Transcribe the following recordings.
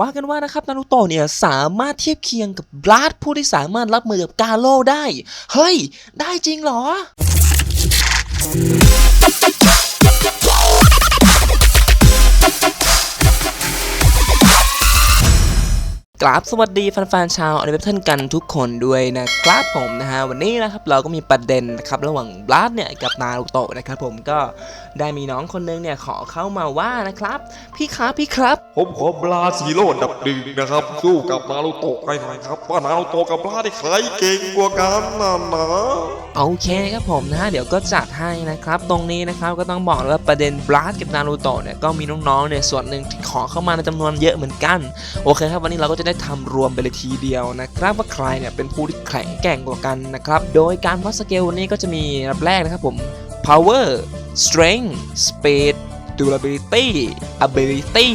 ว่ากันว่านะครับนารูโตะเนี่ยสามารถเทียบเคียงกับบลัดผู้ที่สามารถรับมือกับกาโร่ได้ เฮ้ย ได้จริงเหรอ กราบสวัสดีแฟนๆชาวอนิเมะกันทุกคนด้วยนะครับผมนะฮะวันนี้นะครับเราก็มีประเด็นนะครับระหว่างบลัดเนี่ยกับนารูโตะนะครับผมก็ได้มีน้องคนนึงเนี่ยขอเข้ามาว่านะครับ พี่ครับพี่ครับ ผมขอบราซีโร่อันดับหนึ่งนะครับสู้กับนารูโตะให้หน่อยครับว่านารูโตะกับบราได้ใครเก่งกว่ากันนะนะโอเคครับผมนะฮะเดี๋ยวก็จัดให้นะครับ ตรงนี้นะครับก็ต้องบอกเลยว่าประเด็นบลัดกับนารูโตะเนี่ยก็มีน้องๆเนี่ยส่วนหนึ่งที่ขอเข้ามาในจำนวนเยอะเหมือนกันโอเคครับวันนี้เราก็จะได้ทำรวมไปเลยทีเดียวนะครับว่าใครเนี่ยเป็นผู้ที่แข็งแกร่งกว่ากันนะครับ โดยการวัดสเกลนนี้ก็จะมีระดับแรกนะครับผม power strength speed durability ability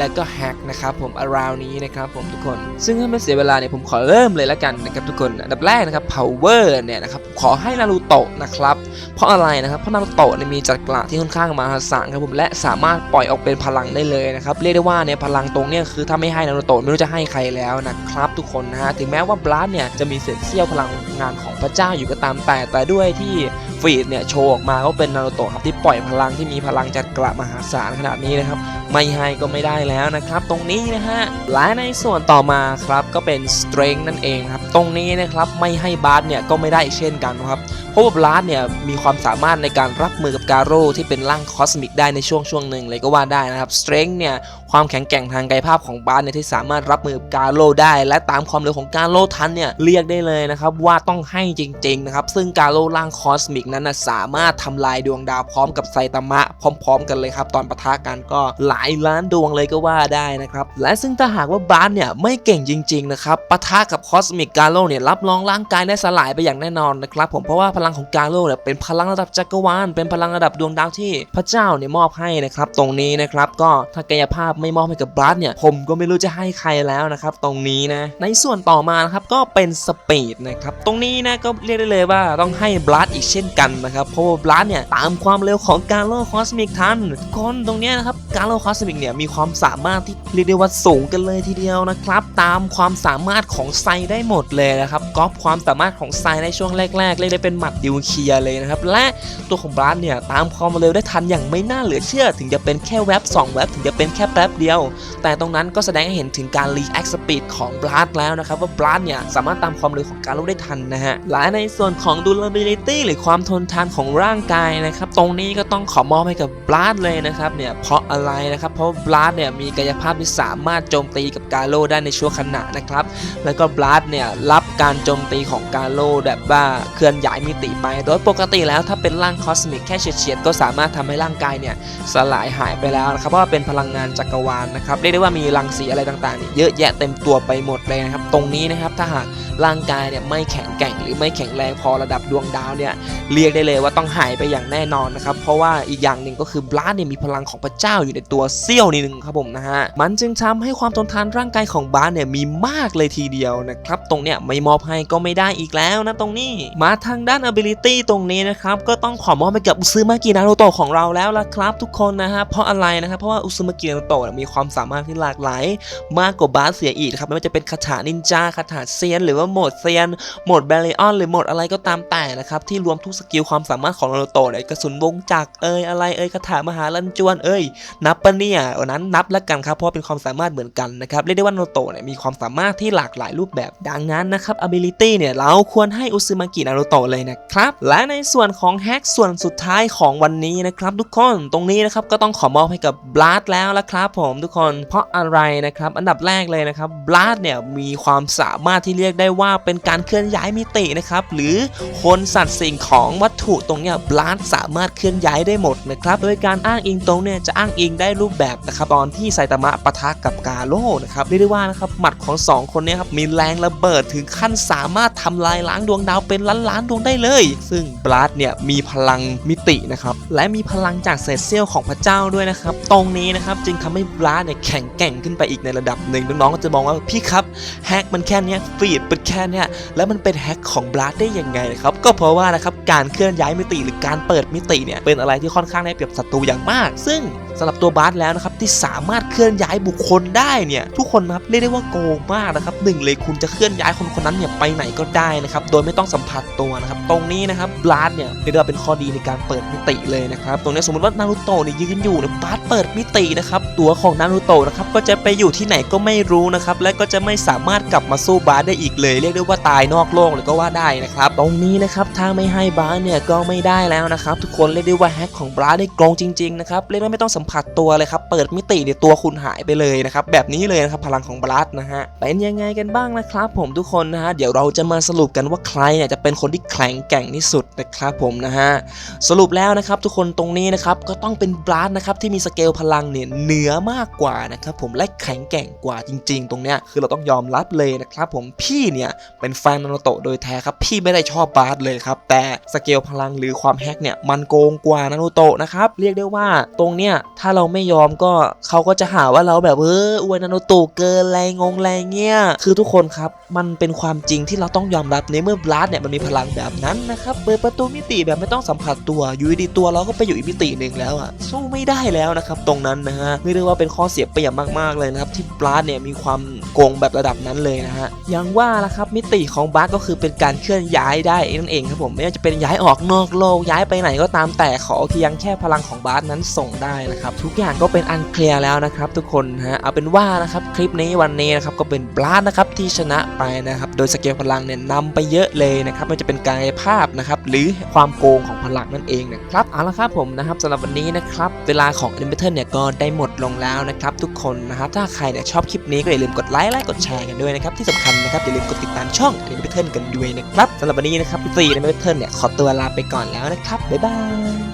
และก็ hack นะครับผม around นี้นะครับผมทุกคน ซึ่งถ้าไม่เสียเวลาเนี่ยผมขอเริ่มเลยแล้วกันนะครับทุกคนอันดับแรกนะครับ power เนี่ยนะครับขอให้นารูโตะนะครับเพราะอะไรนะครับเพราะนารูโตะเนี่ยมีจักระที่ค่อนข้างมหาศาลครับผมและสามารถปล่อยออกเป็นพลังได้เลยนะครับเรียกได้ว่าเนี่ยพลังตรงเนี่ยคือถ้าไม่ให้นารูโตะไม่รู้จะให้ใครแล้วนะครับทุกคนนะฮะถึงแม้ว่าบลัสเนี่ยจะมีเศษเสี้ยวพลังงานของพระเจ้าอยู่ก็ตามแต่แต่ด้วยที่ฟีดเนี่ยโชว์ออกมาก็เป็นนารูโตะครับที่ปล่อยพลังที่มีพลังจักระมหาศาลขนาดนี้นะครับ ไม่ให้ก็ไม่ได้แล้วนะครับ ตรงนี้นะฮะและในส่วนต่อมาครับก็เป็น strength นั่นเองครับ ตรงนี้นะครับไม่ให้บาสเนี่ยก็ไม่ได้เช่นกันครับเพราะว่าบาสเนี่ยมีความสามารถในการรับมือกับการโร่ที่เป็นร่างคอสมิกได้ในช่วงช่วงหนึ่งเลยก็ว่าได้นะครับ strength เนี่ยความแข็งแกร่งทางกายภาพของบาสเนี่ยที่สามารถรับมือกับการโร่ได้ และตามความเร็วของการโร่ทันเนี่ยเรียกได้เลยนะครับว่าต้องให้จริงๆนะครับซึ่งการโร่ร่างคอสมิกนั้นนะสามารถทำลายดวงดาวพร้อมกับไซตามะพร้อม ๆ กันเลยครับตอนปะทะกันก็หลาายล้านดวงเลยก็ว่าได้นะครับ และซึ่งถ้าหากว่าบาสเนี่ยไม่เก่งจริง ๆ นะครับปะทะกับคอสมิกกาโร่เนี่ยรับรองร่างกายได้สลายไปอย่างแน่นอนนะครับผมเพราะว่าพลังของกาโร่เนี่ยเป็นพลังระดับจักรวาลเป็นพลังระดับดวงดาวที่พระเจ้าเนี่ยมอบให้นะครับตรงนี้นะครับก็ถ้ากายภาพไม่มอบให้กับบาสเนี่ยผมก็ไม่รู้จะให้ใครแล้วนะครับตรงนี้นะในส่วนต่อมานะครับก็เป็นสปีดนะครับตรงนี้นะก็เรียกได้เลยว่าต้องให้บลัดอีกเช่นกันนะครับเพราะว่าบลัดเนี่ยตามความเร็วของการโลคอสมิกทันทุกคนตรงนี้นะครับการโลคออสมิกเนี่ยมีความสามารถที่เรียกได้ว่าสูงกันเลยทีเดียวนะครับ ตามความสามารถของไซได้หมดเลยนะครับก๊อปความสามารถของไซในช่วงแรกๆเรียกได้เป็นหมัดดิวเคลียเลยนะครับ และตัวของบลัดเนี่ยตามความเร็วได้ทันอย่างไม่น่าเหลือเชื่อ ถึงจะเป็นแค่แว็บ2แว็บถึงจะเป็นแค่แป๊บเดียว แต่ตรงนั้นก็แสดงให้เห็นถึงการ react speed ของบลัดแล้วนะครับว่าบลัดเนี่ยสามารถตามความเร็วของการลบได้ทันนะฮะและในส่วนของ durability หรือความทนทานของร่างกายนะครับตรงนี้ก็ต้องขอมอบให้กับบลัดเลยนะครับเนี่ยเพราะอะไรนะครับครับเพราะบลัดเนี่ยมีกายภาพที่สามารถโจมตีกับกาโลได้ในช่วงขณะนะครับ แล้วก็บลัดเนี่ยรับการโจมตีของกาโลแบบว่าเคลื่อนย้ายมิติไป โดยปกติแล้วถ้าเป็นร่างคอสมิกแค่เฉียดๆก็สามารถทำให้ร่างกายเนี่ยสลายหายไปแล้วนะครับเพราะว่าเป็นพลังงานจักรวาลนะครับเรียกได้ว่ามีรังสีอะไรต่างๆเนี่เยอะแยะเต็มตัวไปหมดเลยนะครับ ตรงนี้นะครับถ้าหากร่างกายเนี่ยไม่แข็งแกร่งหรือไม่แข็งแรงพอระดับดวงดาวเนี่ยเรียกได้เลยว่าต้องหายไปอย่างแน่นอนนะครับเพราะว่าอีกอย่างหนึ่งก็คือบลัดเนี่ยมีพลังของพระเจ้าอยู่ในตัวเสี้ยวนิดนึงครับผมนะฮะมันจึงทำให้ความทนทานร่างกายของบลัดเนี่ยมีมากเลยทีเดียวนะครับตรงเนี้ยไม่มอบให้ก็ไม่ได้อีกแล้วนะตรงนี้ มาทางด้าน ability ตรงนี้นะครับก็ต้องขอมอบให้กับอุซึมากินาโรโตะของเราแล้วละครับ ทุกคนนะฮะเพราะอะไรนะครับเพราะว่าอุซึมากินาโรโตะมีความสามารถที่หลากหลายมากกว่าบาสเสียอีกครับไม่ว่าจะเป็นคาถานินจาคาถาเซียน หรือว่าโหมดเซียนโหมดแบริออนหรือโหมดอะไรก็ตามแต่นะครับที่รวมทุกสกิลความสามารถของนารูโตะเนี่ยกระสุนวงจักรเอ่ยอะไรเอ่ยคาถามหาลันจวนเอ่ยนับเปะเนี่ยวันนั้นนับแล้วกันครับเพราะเป็นความสามารถเหมือนกันนะครับเรียกได้ว่านโตะเนี่ยมีความสามารถที่หลากหลายรูปแบบดังนั้นนะครับ ability เนี่ยเราควรให้อุซึมากินารูโตะเลยนะครับและในส่วนของแฮกส่วนสุดท้ายของวันนี้นะครับทุกคนตรงนี้นะครับก็ต้องขอมอบให้กับบลัดแล้วละครับผมทุกคนเพราะอะไรนะครับอันดับแรกเลยนะครับบลัดเนี่ยมีความสามารถที่เรียกได้ว่าเป็นการเคลื่อนย้ายมิตินะครับหรือคนสัตว์สิ่งของวัตถุตรงเนี้ยบลัดสามารถเคลื่อนย้ายได้หมดนะครับโดยการอ้างอิงตรงเนี่ยจะอ้างอิงได้รูปแบบนะครับตอนที่ไซตามะปะทะกับกาโร่นะครับเรียกได้ว่านะครับหมัดของสองคนนี้ครับมีแรงระเบิดถึงขั้นสามารถทำลายล้างดวงดาวเป็นล้านล้านๆดวงได้เลย ซึ่งบลัดเนี่ยมีพลังมิตินะครับและมีพลังจากเศษเสี้ยวของพระเจ้าด้วยนะครับตรงนี้นะครับจึงทำให้บลัดเนี่ยแข็งแกร่งขึ้นไปอีกในระดับหนึ่งน้องๆก็จะมองว่าพี่ครับแฮกมันแค่เนี้ยฟีดเป็นแค่เนี้ยแล้วมันเป็นแฮกของบลัดได้ยังไงครับก็เพราะว่านะครับการเคลื่อนย้ายมิติหรือการเปิดมิติเนี่ยเป็นอะไรที่ค่อนข้างได้เปรียบศัตรูอย่างมาก ซึ่ง สำหรับตัวบาสแล้วนะครับที่สามารถเคลื่อนย้ายบุคคลได้เนี่ยทุกคนนะครับเรียกได้ว่าโกงมากนะครับหนึ่งเลยคุณจะเคลื่อนย้ายคนคนนั้นเนี่ยไปไหนก็ได้นะครับโดยไม่ต้องสัมผัสตัวนะครับตรงนี้นะครับบลาสเนี่ยเรียกได้ว่าเป็นข้อดีในการเปิดมิติเลยนะครับตรงนี้สมมติว่านารูโตะเนี่ยยืนอยู่เนี่ยบาสเปิดมิตินะครับตัวของนารูโตะนะครับก็จะไปอยู่ที่ไหนก็ไม่รู้นะครับและก็จะไม่สามารถกลับมาสู้บลาสได้อีกเลย เรียกได้ว่าตายนอกโลกเลยก็ว่าได้นะครับตรงนี้นะครับถ้าไม่ให้บลาสเนี่ยก็ไม่ได้แล้วนะครับทุกคนเรียกได้ว่าแฮกของบลาสได้โกงจริงๆนะครับเรียกได้ไม่ต้องสัมผัสตัวเลยครับเปิดมิติเนี่ยตัวคุณหายไปเลยนะครับแบบนี้เลยนะครับพลังของบลาสนะฮะเป็นยังไงกันบ้างนะครับ ผมทุกคนนะฮะเดี๋ยวเราจะมาสรุปกันว่าใครเนี่ยจะเป็นคนที่แข็งแกร่งที่สุดนะครับผมนะฮะสรุปแล้วนะครับทุกคนตรงนี้นะครับก็ต้องเป็นบลัสนะครับที่มีสเกลพลังเนี่ยเหนือมากกว่านะครับผมและแข็งแกร่งกว่าจริง ๆ ตรงเนี้ยคือเราต้องยอมรับเลยนะครับผมพี่เนี่ยเป็นแฟนนารูโตะโดยแท้ครับพี่ไม่ได้ชอบบลัสเลยครับแต่สเกลพลังหรือความแฮกเนี่ยมันโกงกว่านารูโตะนะครับเรียกได้ว่าตรงเนี้ยถ้าเราไม่ยอมก็เขาก็จะหาว่าเราแบบเอออวยนารูโตะเกินแรงงงแรงเงี้ยคือทุกคนครับมันเป็นความจริงที่เราต้องยอมรับในเมื่อบลัสเนี่ยมันมีพลังแบบนั้นนะครับเประตูมิติแบบไม่ต้องสัมผัสตัวอยู่ดีตัวเราก็ไปอยู่อีกมิติหนึ่งแล้วอะสู้ไม่ได้แล้วนะครับตรงนั้นนะฮะเรียกได้ว่าเป็นข้อเสียเปรียบมากๆเลยนะครับที่บลัสเนี่ยมีความ โกงแบบระดับนั้นเลยนะฮะอย่างว่าละครับมิติของบัสก็คือเป็นการเคลื่อนย้ายได้นั่นเองครับผมไม่ว่าจะเป็นย้ายออกนอกโลกย้ายไปไหนก็ตามแต่ขอเพียงแค่พลังของบัสนั้นส่งได้นะครับทุกอย่างก็เป็นอันเคลียร์แล้วนะครับทุกคนฮะเอาเป็นว่านะครับคลิปนี้วันนี้นะครับก็เป็นบลัสนะครับที่ชนะไปนะครับโดยสเกลพลังเนี่ยนำไปเยอะเลยนะครับไม่ว่าจะเป็นกายภาพนะครับหรือความโกงของพลังนั่นเองนะครับเอาละครับผมนะครับสำหรับวันนี้นะครับเวลาของ e n b a t t l e เนี่ยก็ได้หมดลงแล้วนะครับทุกคนนะครับถ้าใครเนี่ยชอบคลิปนี้ก็อย่าลืมกดไลค์และกดแชร์กันด้วยนะครับที่สำคัญนะครับอย่าลืมกดติดตามช่อง e n b a t t l e กันด้วยนะครับสำหรับวันนี้นะครับพี่ตี e n b a t t l e เนี่ยขอตัวลาไปก่อนแล้วนะครับบ๊ายบาย